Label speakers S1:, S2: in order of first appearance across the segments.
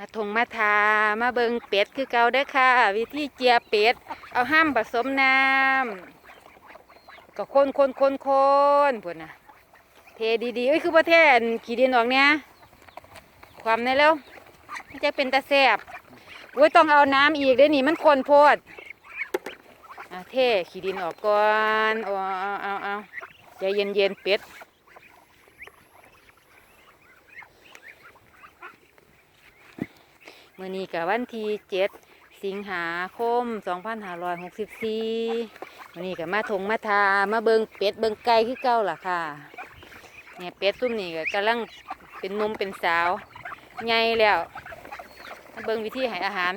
S1: มาทงมาทามาเบิงเป็ดคือเก่าเด้ค่ะ วิธีเจียเป็ด เอาห้ามผสมน้ำก็คนคนคนคนพวกนะเทดีๆเอ้ยคือประเทศขี่ดินออกเนี่ยความในแล้วมันจะเป็นตะแสบอุ้ยต้องเอาน้ำอีกเด้อนี่มันคนโพดเทขี่ดินออกก่อนเอาเอาเอาเอาใจเย็นเย็นๆเป็ด มื่อนี้กับวันที่เจ็ดสิงหาคม 2564มื่อนี้กับมาทงมาทามาเบิงเป็ดเบิงไก่คือเก่าล่ะค่ะ เนี่ยเป็ดตุ้มนี่ก็กำลังเป็นนมเป็นสาวใหญ่แล้วมาเบิงวิธีให้อาหาร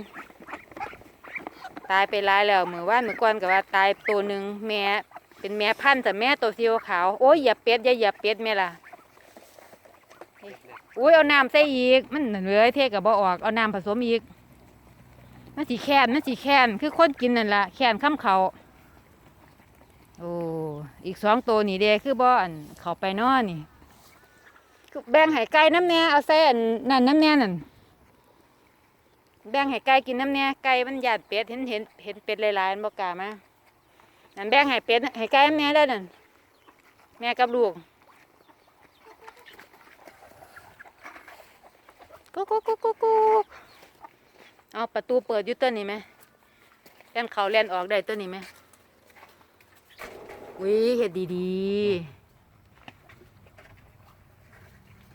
S1: ตายไปหลายแล้วมือว่านมือก่อนกับว่าตายตัวหนึ่งแม่เป็นแม่พันธุ์แต่แม่ตัวสีขาวโอ้ยอย่าเป็ดอย่าอย่าเป็ดแม่ล่ะ อุ้ยเอาน้ำใส่อีก มันเหลือเทกับบ่ออกเอาน้ำผสมอีกมันสีแค้นมันสีแค้นคือคนกินนั่นละแค้นข้ามเขาโอ้อีกสองตัวนี่เด้คือบ่อันเขาไปนอนี่แบ่งให้ไก่น้ำแน่เอาใส่อันนั่นน้ำแน่นั่นแบ่งให้ไก่กินน้ำแน่ไก่มันหยาดเป็ดเห็นเห็นเห็นเป็ดหลายๆมันบ่กล้ามานั่นแบ่งให้เป็ดให้ไก่น้ำแน่ได้นั่นแม่กับลูก กุ๊กกุ๊กกุ๊กกุ๊กกุ๊กเอาประตูเปิดอยู่ตัวนี้ไหมเล่นเขาเล่นออกได้ตัวนี้ไหมวิเห็ดดีดี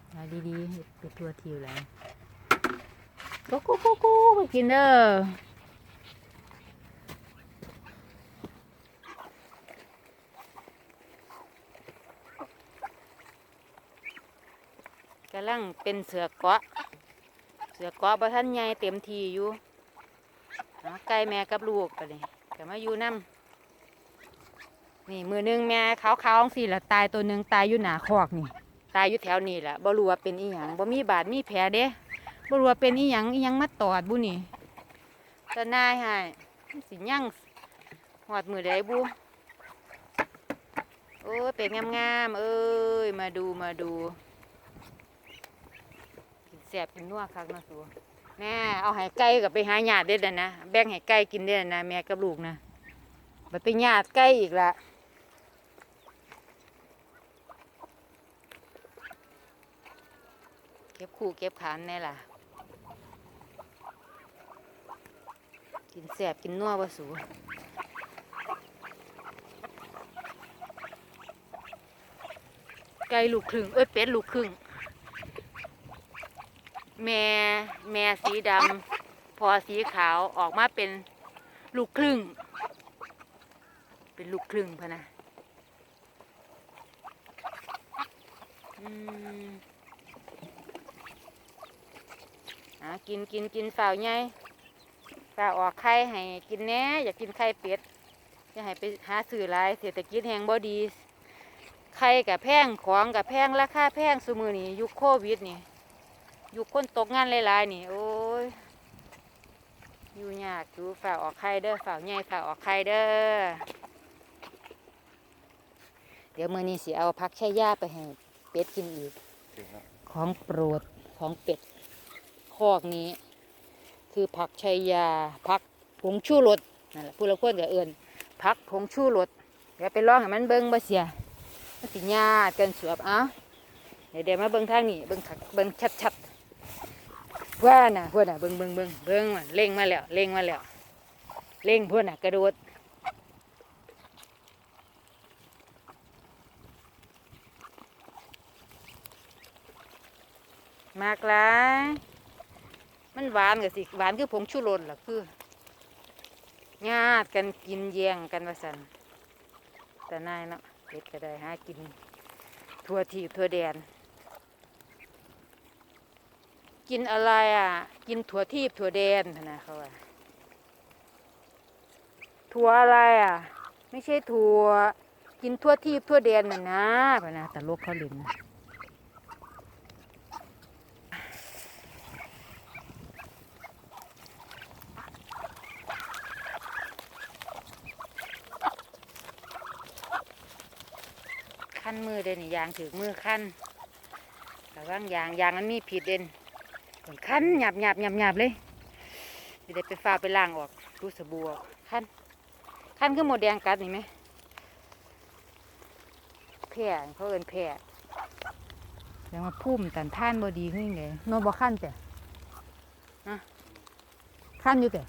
S1: ๆหาดีดีๆเห็ดไปทั่วทิวแล้วกุ๊กกุ๊กกุ๊กกุ๊กไปกินเด้อกำลังเป็นเสือเกาะ เสือเกาะบ่ทันใหญ่เต็มทีอยู่เอาไก่แม่กับลูกกันเลยก็มาอยู่น้ำนี่มือหนึงแม่ขาวๆสิละตายตัวหนึ่งตายอยู่หนาคอกนี่ ตายอยู่แถวนี้แหละบ่รู้ว่าเป็นอีหยังบ่มีบาดมีแผลเด้บ่รู้ว่าเป็นอีหยังอีหยังมาตอดบุนี่ตะนายให้มันสิยั่งหอดมือใดบุโอ้ยเป็ดงามๆเอ้ยมาดูมาดู แสบกินนัวคักเนาะสูแม่เอาให้ไก่กับไปหาญาติเด็ดนะแบ่งให้ไก่กินเด็ดนะแม่กับลูกนะไปไปญาติไก่อีกละเก็บคู่เก็บขานแน่ล่ะ กินแสบกินนัวบ่สูไก่ลูกครึ่งเอ้ยเป็ดลูกครึ่ง แม่แม่สีดำพอสีขาวออกมาเป็นลูกครึ่ง เป็นลูกครึ่งพะนะอืมอะกินกินกินฝ่าวใหญ่ฝ่าออกไข่ให้กินแหน่อยากกินไข่เป็ดอย่าให้ไปหาซื้อหลายเศรษฐกิจแห่งบ่ดีไข่กับแพงของกับแพงราคาแพงซุมือนี่ยุคโควิดนี่ อยู่คนตกงานหลายๆนี่ โอ้ย อยู่ยากอยู่ฝากออกไข่เด้อฝากใหญ่ฝากออกไข่เด้อ เดี๋ยวมื้อนี้สิเอาผักแช่ย่าไปให้เป็ดกินอีก ของโปรดของเป็ดคอกนี้ คือผักชัยยาผักผงชูรสนั่นแหละผู้ละคนก็เอิ้นผักผงชูรสเดี๋ยวไปลองให้มันเบิ่งบ่เสียมันสิญาติกันสวบเอ้าเดี๋ยวเดี๋ยวมาเบิ่งทางนี้เบิ่งคักเบิ่งชัดๆ ว่าน่ะพวกน่ะเบิ่งเบิ่งเบิ่งเบิ่งมันเล่งมาแล้วเล่งมาแล้วเล่งพวกน่ะกระโดดมากหลายมันหวานกับสิหวานคือผงชูรสล่ะคือญาติกันกินแย่งกันว่าสันแต่นายเนาะเด็ดก็ได้หากิน ทั่วทีทั่วแดน กินอะไรอะ กินถั่วทีบถั่วแดนนะเขาว่าถั่วอะไรอะ ไม่ใช่ถั่ว กินทั่วทีบทั่วแดนน่ะนะพนะแต่ลกเขาล่นนขั้นมือเด่นยางถือมือขั้นแต่ว่างยางยางมันมีผิดเด่นเหมือน คันหยาบหยาบหยาบหยาบเลยจะได้ไปฟ้าไปล้างออกดูสบู่ออกคันคันคือหมดแดงกัดนี่ไหมแพร่เขาเอินแพร่แล้วมาพุ่มตันท่านบดีขึ้นไงนอนบ่ขั้นแต่ฮะขั้นอยู่แต่